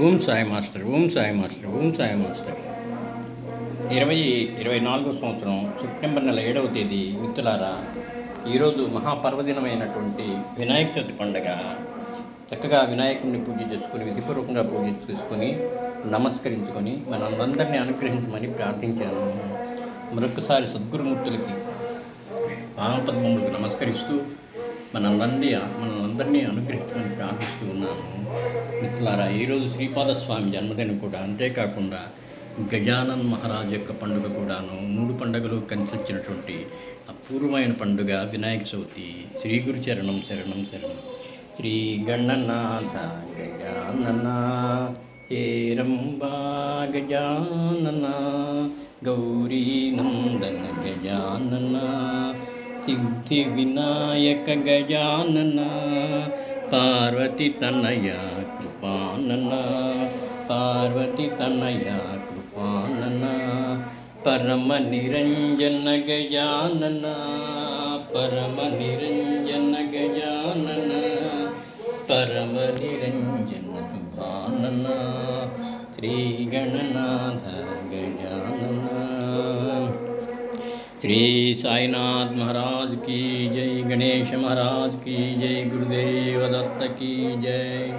ఓం Sai master ఓం Sai master ఓం Sai master. ఇరవై ఇరవై నాలుగో సంవత్సరం సెప్టెంబర్ నెల ఏడవ తేదీ మిత్రులారా ఈరోజు మహాపర్వదినమైనటువంటి వినాయక చవితి పండగ. చక్కగా వినాయకుడిని పూజ చేసుకుని విధిపూర్వకంగా పూజ చేసుకొని నమస్కరించుకొని మనందరినీ అనుగ్రహించమని ప్రార్థించాను. మరొకసారి సద్గురుమూర్తులకి పాదపద్మములకు నమస్కరిస్తూ మనందరినీ మనందరినీ అనుగ్రహించమని ప్రార్థిస్తూ ఉన్నాను. మిత్రులారా ఈరోజు శ్రీపాద స్వామి జన్మదినం కూడా అంతేకాకుండా గజానన్ మహారాజ్ యొక్క పండుగ కూడాను మూడు పండుగలు కనిసచ్చినటువంటి అపూర్వమైన పండుగ వినాయక చవితి. శ్రీ గురు చరణం శరణం శరణం. శ్రీ గణనాథ గజానన హేరంబా గజానన గౌరీ నందన గజాననా ಸಿದ್ಧಿ ವಿನಾಯಕ ಗಜಾನನ ಪಾರ್ವತಿ ತನಯ ಕೃಪಾನನ ಪಾರ್ವತಿ ತನಯ ಕೃಪಾನನ ಪರಮ ನಿರಂಜನ ಗಜಾನನ ಪರಮ ನಿರಂಜನ ಗಜಾನನ ಪರಮ ನಿರಂಜನ ಸುಭಾನನ ಶ್ರೀಗಣನಾಥ ಗಜಾನನ श्री साईनाथ महाराज की जय गणेश महाराज की जय गुरुदेव दत्त की जय।